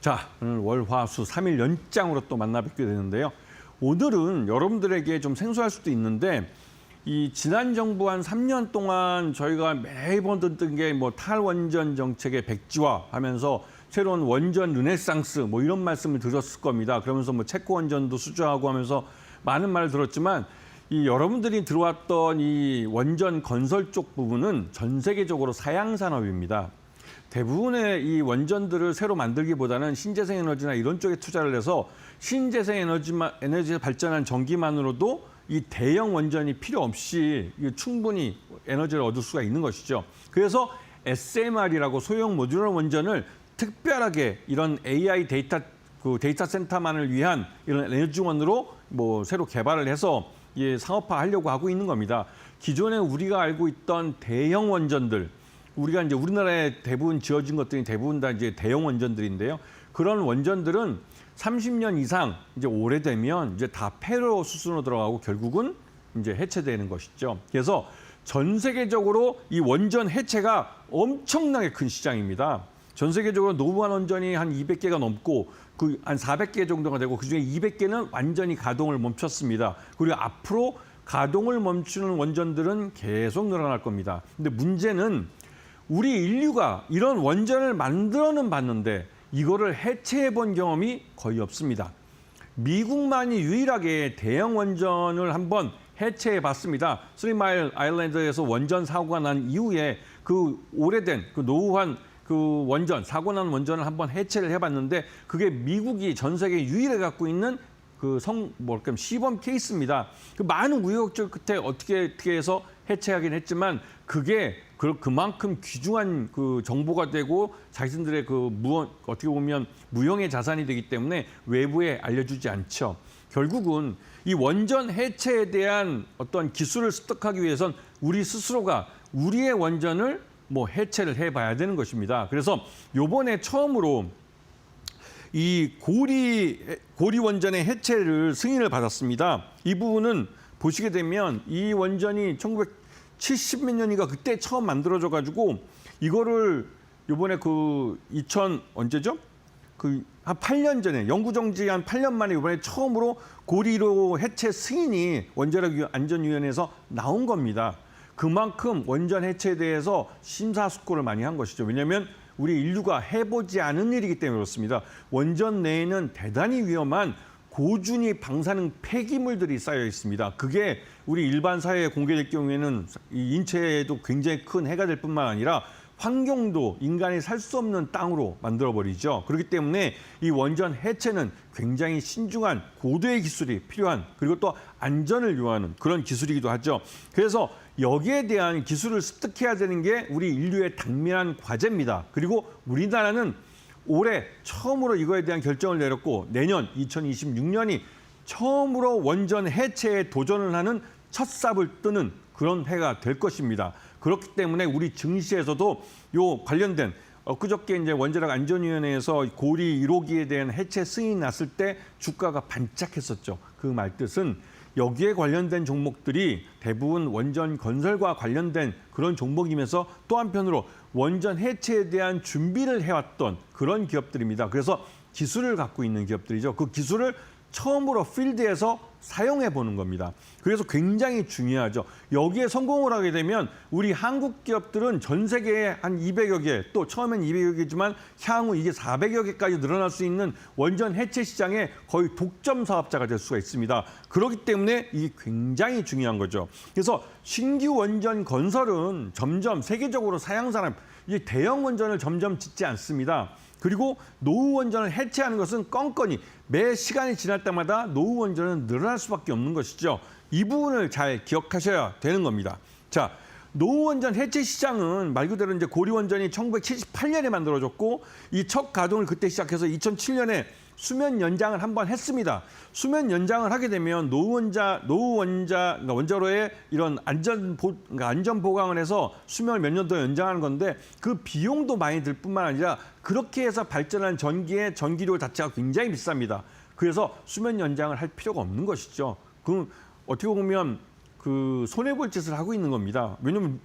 자, 오늘 월화수 3일 연장으로 또 만나 뵙게 되는데요. 오늘은 여러분들에게 좀 생소할 수도 있는데 이 지난 정부 한 3년 동안 저희가 매번 듣던 게 뭐 탈원전 정책의 백지화 하면서 새로운 원전 르네상스 뭐 이런 말씀을 드렸을 겁니다. 그러면서 뭐 체코 원전도 수주하고 하면서 많은 말을 들었지만 이 여러분들이 들어왔던 이 원전 건설 쪽 부분은 전 세계적으로 사양 산업입니다. 대부분의 이 원전들을 새로 만들기보다는 신재생 에너지나 이런 쪽에 투자를 해서 신재생 에너지만 에너지에 발전한 전기만으로도 이 대형 원전이 필요 없이 이 충분히 에너지를 얻을 수가 있는 것이죠. 그래서 SMR이라고 소형 모듈러 원전을 특별하게 이런 AI 데이터 그 데이터 센터만을 위한 이런 에너지원으로 뭐 새로 개발을 해서 예, 상업화하려고 하고 있는 겁니다. 기존에 우리가 알고 있던 대형 원전들 우리가 이제 우리나라에 대부분 지어진 것들이 대부분 다 이제 대형 원전들인데요. 그런 원전들은 30년 이상 이제 오래되면 이제 다 폐로 수순으로 들어가고 결국은 이제 해체되는 것이죠. 그래서 전 세계적으로 이 원전 해체가 엄청나게 큰 시장입니다. 전 세계적으로 노후한 원전이 한 200개가 넘고 그 한 400개 정도가 되고 그중에 200개는 완전히 가동을 멈췄습니다. 그리고 앞으로 가동을 멈추는 원전들은 계속 늘어날 겁니다. 근데 문제는 우리 인류가 이런 원전을 만들어는 봤는데 이거를 해체해 본 경험이 거의 없습니다. 미국만이 유일하게 대형 원전을 한번 해체해 봤습니다. 스리마일 아일랜드에서 원전 사고가 난 이후에 그 오래된 그 노후한 그 원전 사고 난 원전을 한번 해체를 해봤는데 그게 미국이 전 세계 유일하게 갖고 있는 그성 뭐랄까 시범 케이스입니다. 그 많은 우여곡절 끝에 어떻게 어떻게 해서 해체하긴 했지만 그게 그 그만큼 귀중한 그 정보가 되고 자신들의 그 무언 어떻게 보면 무형의 자산이 되기 때문에 외부에 알려주지 않죠. 결국은 이 원전 해체에 대한 어떤 기술을 습득하기 위해선 우리 스스로가 우리의 원전을 뭐 해체를 해봐야 되는 것입니다. 그래서 요번에 처음으로 이 고리 고리 원전의 해체를 승인을 받았습니다. 이 부분은 보시게 되면 이 원전이 1970몇 년인가 그때 처음 만들어져 가지고 이거를 요번에 그 2000 언제죠? 그 한 8년 전에 영구 정지 한 8년 만에 이번에 처음으로 고리로 해체 승인이 원자력 안전위원회에서 나온 겁니다. 그만큼 원전 해체에 대해서 심사숙고를 많이 한 것이죠. 왜냐하면 우리 인류가 해보지 않은 일이기 때문에 그렇습니다. 원전 내에는 대단히 위험한 고준위 방사능 폐기물들이 쌓여 있습니다. 그게 우리 일반 사회에 공개될 경우에는 이 인체에도 굉장히 큰 해가 될 뿐만 아니라 환경도 인간이 살 수 없는 땅으로 만들어 버리죠. 그렇기 때문에 이 원전 해체는 굉장히 신중한 고도의 기술이 필요한 그리고 또 안전을 요하는 그런 기술이기도 하죠. 그래서 여기에 대한 기술을 습득해야 되는 게 우리 인류의 당면한 과제입니다. 그리고 우리나라는 올해 처음으로 이거에 대한 결정을 내렸고 내년 2026년이 처음으로 원전 해체에 도전을 하는 첫 삽을 뜨는 그런 해가 될 것입니다. 그렇기 때문에 우리 증시에서도 요 관련된 엊그저께 이제 원자력 안전위원회에서 고리 1호기에 대한 해체 승인이 났을 때 주가가 반짝했었죠. 그 말 뜻은 여기에 관련된 종목들이 대부분 원전 건설과 관련된 그런 종목이면서 또 한편으로 원전 해체에 대한 준비를 해왔던 그런 기업들입니다. 그래서 기술을 갖고 있는 기업들이죠. 그 기술을 처음으로 필드에서 사용해 보는 겁니다. 그래서 굉장히 중요하죠. 여기에 성공을 하게 되면 우리 한국 기업들은 전 세계에 한 200여 개, 또 처음엔 200여 개지만 향후 이게 400여 개까지 늘어날 수 있는 원전 해체 시장의 거의 독점 사업자가 될 수가 있습니다. 그렇기 때문에 이게 굉장히 중요한 거죠. 그래서 신규 원전 건설은 점점 세계적으로 사양 산업, 이 대형 원전을 점점 짓지 않습니다. 그리고 노후 원전을 해체하는 것은 건건이 매 시간이 지날 때마다 노후 원전은 늘어날 수밖에 없는 것이죠. 이 부분을 잘 기억하셔야 되는 겁니다. 자, 노후 원전 해체 시장은 말 그대로 이제 고리 원전이 1978년에 만들어졌고 이 첫 가동을 그때 시작해서 2007년에 수면 연장을 한 번 했습니다. 수면 연장을 하게 되면 노후 원자 노후 원자 그러니까 원자로의 이런 안전 보 그러니까 안전 보강을 해서 수명을 몇 년 더 연장하는 건데 그 비용도 많이 들 뿐만 아니라 그렇게 해서 발전한 전기의 전기료 자체가 굉장히 비쌉니다. 그래서 수면 연장을 할 필요가 없는 것이죠. 그 어떻게 보면 그 손해 볼 짓을 하고 있는 겁니다. 왜냐면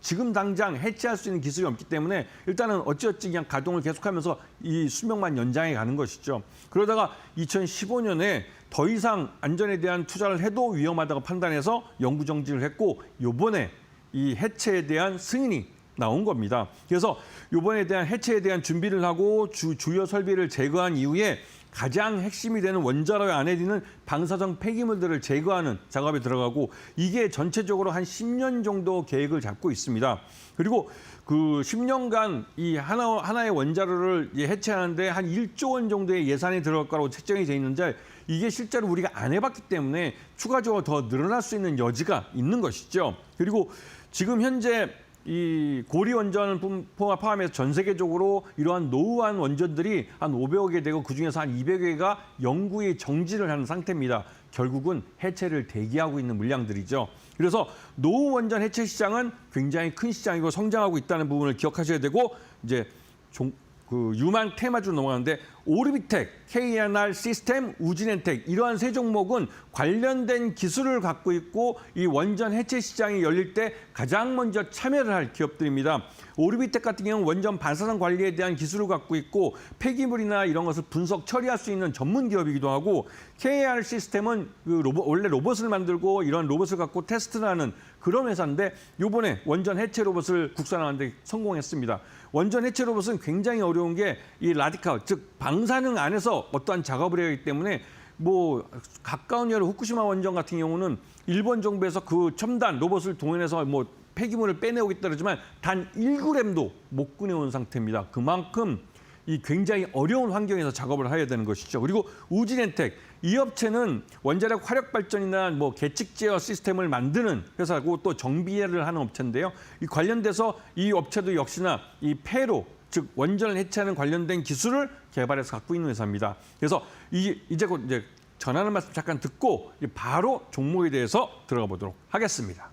지금 당장 해체할 수 있는 기술이 없기 때문에 일단은 어찌어찌 그냥 가동을 계속하면서 이 수명만 연장해 가는 것이죠. 그러다가 2015년에 더 이상 안전에 대한 투자를 해도 위험하다고 판단해서 영구 정지를 했고 요번에 이 해체에 대한 승인이 나온 겁니다. 그래서 요번에 대한 해체에 대한 준비를 하고 주, 주요 설비를 제거한 이후에 가장 핵심이 되는 원자로에 안에 있는 방사성 폐기물들을 제거하는 작업에 들어가고 이게 전체적으로 한 10년 정도 계획을 잡고 있습니다. 그리고 그 10년간 이 하나, 하나의 원자로를 해체하는데 한 1조 원 정도의 예산이 들어갈 거라고 책정이 돼 있는데 이게 실제로 우리가 안 해봤기 때문에 추가적으로 더 늘어날 수 있는 여지가 있는 것이죠. 그리고 지금 현재 이 고리 원전을 포함해서 전 세계적으로 이러한 노후한 원전들이 한 500여 개 되고 그중에서 한 200여 개가 영구히 정지를 하는 상태입니다. 결국은 해체를 대기하고 있는 물량들이죠. 그래서 노후 원전 해체 시장은 굉장히 큰 시장이고 성장하고 있다는 부분을 기억하셔야 되고 이제 종, 그 유망 테마주로 넘어가는데 오르비텍, KNR 시스템, 우진엔텍 이러한 세 종목은 관련된 기술을 갖고 있고 이 원전 해체 시장이 열릴 때 가장 먼저 참여를 할 기업들입니다. 오르비텍 같은 경우는 원전 반사성 관리에 대한 기술을 갖고 있고 폐기물이나 이런 것을 분석 처리할 수 있는 전문 기업이기도 하고 KNR 시스템은 그 로봇, 원래 로봇을 만들고 이런 로봇을 갖고 테스트를 하는 그런 회사인데 요번에 원전 해체 로봇을 국산화하는 데 성공했습니다. 원전 해체 로봇은 굉장히 어려운 게 이 라디카 즉 방사능 안에서 어떠한 작업을 해야 하기 때문에 뭐 가까운 여름 후쿠시마 원전 같은 경우는 일본 정부에서 그 첨단 로봇을 동원해서 뭐 폐기물을 빼내오겠다 그러지만 단 1g도 못 꺼내온 상태입니다. 그만큼 이 굉장히 어려운 환경에서 작업을 해야 되는 것이죠. 그리고 우진엔텍 이 업체는 원자력 화력 발전이나 뭐 계측 제어 시스템을 만드는 회사고 또 정비를 하는 업체인데요. 이 관련돼서 이 업체도 역시나 이 폐로 즉 원전을 해체하는 관련된 기술을 개발해서 갖고 있는 회사입니다. 그래서 이 이제 곧 이제 전하는 말씀 잠깐 듣고 바로 종목에 대해서 들어가 보도록 하겠습니다.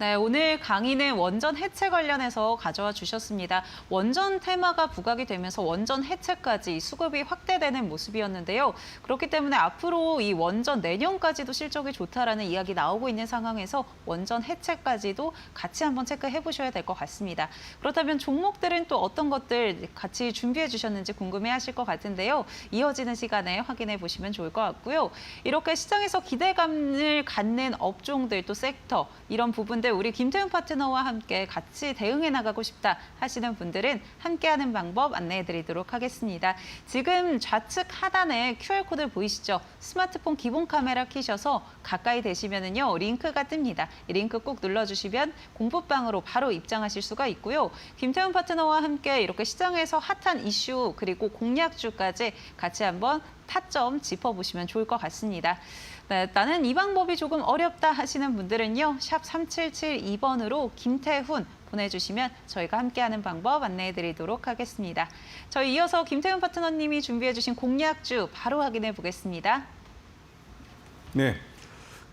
네, 오늘 강의는 원전 해체 관련해서 가져와 주셨습니다. 원전 테마가 부각이 되면서 원전 해체까지 수급이 확대되는 모습이었는데요. 그렇기 때문에 앞으로 이 원전 내년까지도 실적이 좋다라는 이야기 나오고 있는 상황에서 원전 해체까지도 같이 한번 체크해 보셔야 될 것 같습니다. 그렇다면 종목들은 또 어떤 것들 같이 준비해 주셨는지 궁금해 하실 것 같은데요. 이어지는 시간에 확인해 보시면 좋을 것 같고요. 이렇게 시장에서 기대감을 갖는 업종들 또 섹터 이런 부분들 우리 김태훈 파트너와 함께 같이 대응해 나가고 싶다 하시는 분들은 함께하는 방법 안내해 드리도록 하겠습니다. 지금 좌측 하단에 QR코드 보이시죠? 스마트폰 기본 카메라 키셔서 가까이 되시면은요 링크가 뜹니다. 이 링크 꼭 눌러주시면 공부방으로 바로 입장하실 수가 있고요. 김태훈 파트너와 함께 이렇게 시장에서 핫한 이슈 그리고 공약주까지 같이 한번 타점 짚어보시면 좋을 것 같습니다. 네, 나는 이 방법이 조금 어렵다 하시는 분들은요. 샵 3772번으로 김태훈 보내주시면 저희가 함께하는 방법 안내해 드리도록 하겠습니다. 저희 이어서 김태훈 파트너님이 준비해 주신 공약주 바로 확인해 보겠습니다. 네.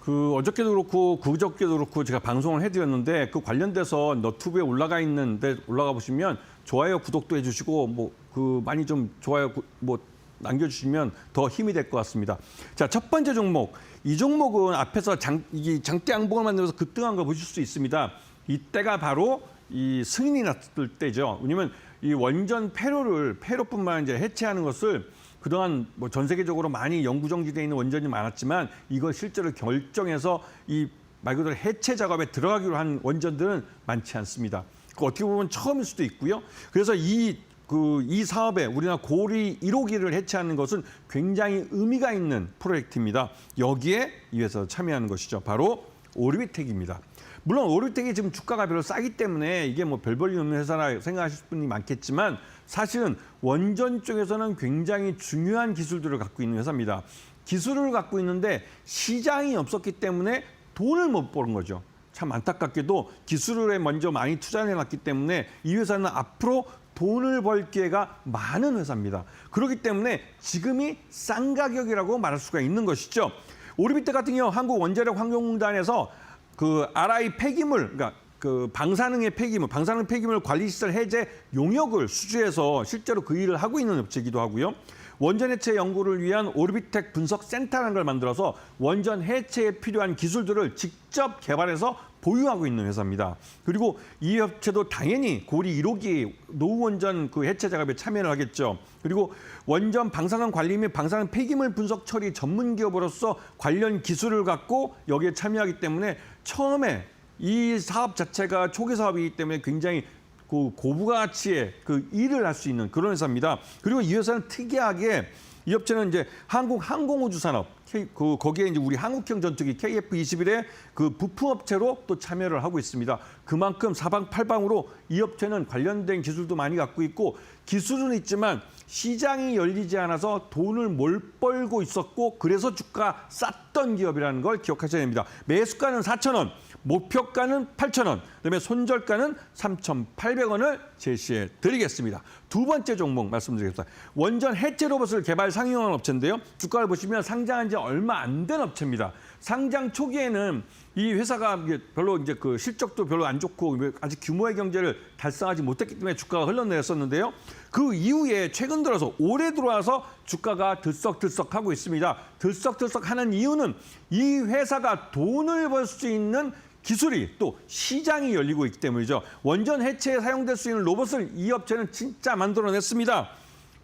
그 어저께도 그렇고 그저께도 그렇고 제가 방송을 해드렸는데 그 관련돼서 너튜브에 올라가 있는데 올라가 보시면 좋아요 구독도 해주시고 뭐 그 많이 좀 좋아요 구- 뭐 남겨주시면 더 힘이 될 것 같습니다. 자 첫 번째 종목 이 종목은 앞에서 장, 이 장대 양봉을 만들어서 급등한 걸 보실 수 있습니다. 이때가 바로 이 승인이 났을 때죠. 왜냐면 이 원전 폐로를 폐로뿐만 이제 해체하는 것을 그동안 뭐 전 세계적으로 많이 영구 정지돼 있는 원전이 많았지만 이걸 실제로 결정해서 이 말 그대로 해체 작업에 들어가기로 한 원전들은 많지 않습니다. 그 어떻게 보면 처음일 수도 있고요. 그래서 이 그 이 사업에 우리나라 고리 1호기를 해체하는 것은 굉장히 의미가 있는 프로젝트입니다. 여기에 이 회사 참여하는 것이죠. 바로 오르비텍입니다. 물론 오르비텍이 지금 주가가 별로 싸기 때문에 이게 뭐 별 볼일 없는 회사라 생각하실 분이 많겠지만 사실은 원전 쪽에서는 굉장히 중요한 기술들을 갖고 있는 회사입니다. 기술을 갖고 있는데 시장이 없었기 때문에 돈을 못 버는 거죠. 참 안타깝게도 기술에 먼저 많이 투자를 해놨기 때문에 이 회사는 앞으로 돈을 벌 기회가 많은 회사입니다. 그렇기 때문에 지금이 싼 가격이라고 말할 수가 있는 것이죠. 오르비트 같은 경우 한국 원자력 환경공단에서 그 RI 폐기물, 그러니까 그 방사능의 폐기물, 방사능 폐기물 관리 시설 해제 용역을 수주해서 실제로 그 일을 하고 있는 업체이기도 하고요. 원전 해체 연구를 위한 오르비텍 분석 센터라는 걸 만들어서 원전 해체에 필요한 기술들을 직접 개발해서 보유하고 있는 회사입니다. 그리고 이 업체도 당연히 고리 1호기 노후 원전 그 해체 작업에 참여를 하겠죠. 그리고 원전 방사능 관리 및 방사능 폐기물 분석 처리 전문 기업으로서 관련 기술을 갖고 여기에 참여하기 때문에 처음에 이 사업 자체가 초기 사업이기 때문에 굉장히 그 고부가치의 그 일을 할 수 있는 그런 회사입니다. 그리고 이 회사는 특이하게 이 업체는 이제 한국 항공우주 산업 K- 그 거기에 이제 우리 한국형 전투기 KF-21의 그 부품 업체로 또 참여를 하고 있습니다. 그만큼 사방팔방으로 이 업체는 관련된 기술도 많이 갖고 있고 기술은 있지만 시장이 열리지 않아서 돈을 못 벌고 있었고 그래서 주가 쌌던 기업이라는 걸 기억하셔야 됩니다. 매수가는 4천 원, 목표가는 8천 원, 그다음에 손절가는 3,800원을 제시해 드리겠습니다. 두 번째 종목 말씀드리겠습니다. 원전 해체 로봇을 개발 상용한 업체인데요. 주가를 보시면 상장한 지 얼마 안 된 업체입니다. 상장 초기에는 이 회사가 별로 이제 그 실적도 별로 안 좋고 아직 규모의 경제를 달성하지 못했기 때문에 주가가 흘러내렸었는데요. 그 이후에 최근 들어서 올해 들어와서 주가가 들썩들썩하고 있습니다. 들썩들썩하는 이유는 이 회사가 돈을 벌 수 있는 기술이 또 시장이 열리고 있기 때문이죠. 원전 해체에 사용될 수 있는 로봇을 이 업체는 진짜 만들어냈습니다.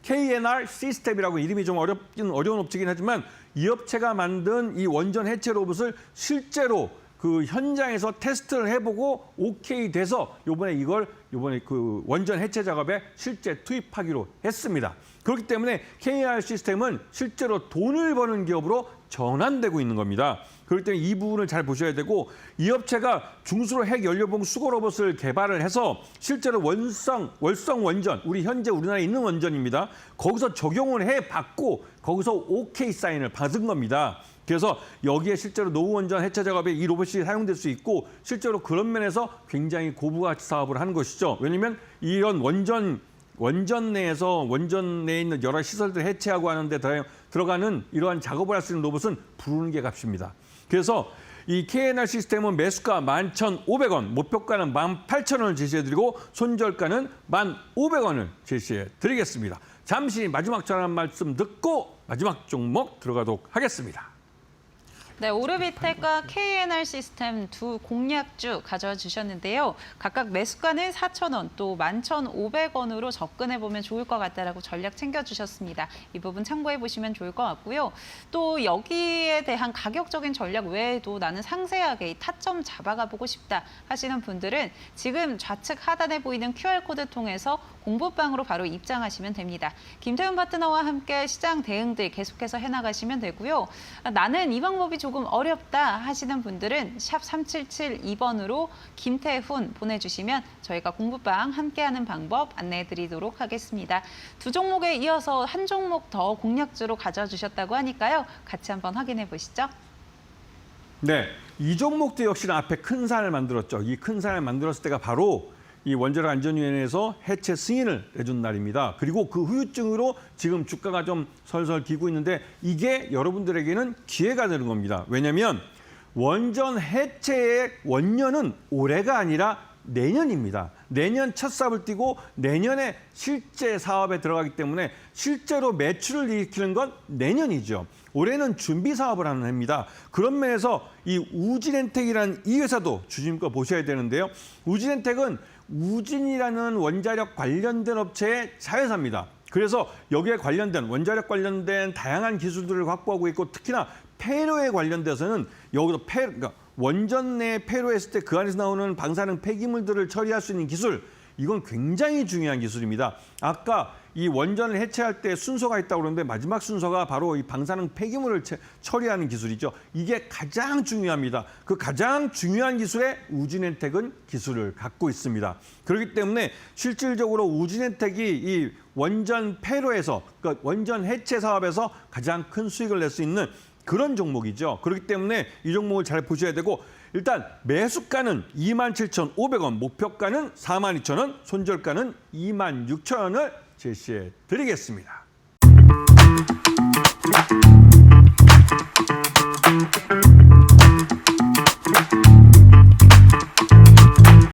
KNR 시스템이라고 이름이 좀 어렵긴 어려운 업체긴 하지만 이 업체가 만든 이 원전 해체 로봇을 실제로 그 현장에서 테스트를 해보고 오케이 돼서 요번에 이걸 요번에 그 원전 해체 작업에 실제 투입하기로 했습니다. 그렇기 때문에 KNR 시스템은 실제로 돈을 버는 기업으로 전환되고 있는 겁니다. 그렇기 때문에 이 부분을 잘 보셔야 되고 이 업체가 중수로 핵 연료봉 수거 로봇을 개발을 해서 실제로 원성 월성 원전 우리 현재 우리나라에 있는 원전입니다. 거기서 적용을 해 받고 거기서 오케이 사인을 받은 겁니다. 그래서 여기에 실제로 노후 원전 해체 작업에 이 로봇이 사용될 수 있고 실제로 그런 면에서 굉장히 고부가치 사업을 하는 것이죠. 왜냐하면 이런 원전 원전 내에서 원전 내에 있는 여러 시설들 해체하고 하는데 들어- 들어가는 이러한 작업을 할 수 있는 로봇은 부르는 게 값입니다. 그래서 이 KNR 시스템은 매수가 11,500원, 목표가는 18,000원을 제시해드리고 손절가는 1,500원을 제시해드리겠습니다. 잠시 마지막 전한 말씀 듣고 마지막 종목 들어가도록 하겠습니다. 네, 오르비텍과 KNR 시스템 두 공략주 가져와 주셨는데요. 각각 매수가는 4,000원, 또 11,500원으로 접근해 보면 좋을 것 같다라고 전략 챙겨 주셨습니다. 이 부분 참고해 보시면 좋을 것 같고요. 또 여기에 대한 가격적인 전략 외에도 나는 상세하게 이 타점 잡아가 보고 싶다 하시는 분들은 지금 좌측 하단에 보이는 QR코드 통해서 공부방으로 바로 입장하시면 됩니다. 김태훈 파트너와 함께 시장 대응들 계속해서 해나가시면 되고요. 아, 나는 이 방법이 조금 어렵다 하시는 분들은 샵 3772번으로 김태훈 보내주시면 저희가 공부방 함께하는 방법 안내해 드리도록 하겠습니다. 두 종목에 이어서 한 종목 더 공략주로 가져와 주셨다고 하니까요. 같이 한번 확인해 보시죠. 네, 이 종목도 역시나 앞에 큰 산을 만들었죠. 이 큰 산을 만들었을 때가 바로 이 원자력 안전위원회에서 해체 승인을 내준 날입니다. 그리고 그 후유증으로 지금 주가가 좀 설설 기고 있는데 이게 여러분들에게는 기회가 되는 겁니다. 왜냐하면 원전 해체의 원년은 올해가 아니라 내년입니다. 내년 첫 삽을 띄고 내년에 실제 사업에 들어가기 때문에 실제로 매출을 일으키는 건 내년이죠. 올해는 준비 사업을 하는 해입니다. 그런 면에서 이 우진엔텍이라는 이 회사도 주심껏 보셔야 되는데요. 우진엔텍은 우진이라는 원자력 관련된 업체의 자회사입니다. 그래서 여기에 관련된 원자력 관련된 다양한 기술들을 확보하고 있고 특히나 폐로에 관련돼서는 여기도 폐 그러니까 원전 내 폐로했을 때 그 안에서 나오는 방사능 폐기물들을 처리할 수 있는 기술 이건 굉장히 중요한 기술입니다. 아까 이 원전을 해체할 때 순서가 있다고 그러는데 마지막 순서가 바로 이 방사능 폐기물을 채- 처리하는 기술이죠. 이게 가장 중요합니다. 그 가장 중요한 기술에 우진엔텍은 기술을 갖고 있습니다. 그렇기 때문에 실질적으로 우진엔텍이 이 원전 폐로에서 그러니까 원전 해체 사업에서 가장 큰 수익을 낼 수 있는 그런 종목이죠. 그렇기 때문에 이 종목을 잘 보셔야 되고 일단 매수가는 27,500원, 목표가는 42,000원, 손절가는 26,000원을 제시해 드리겠습니다.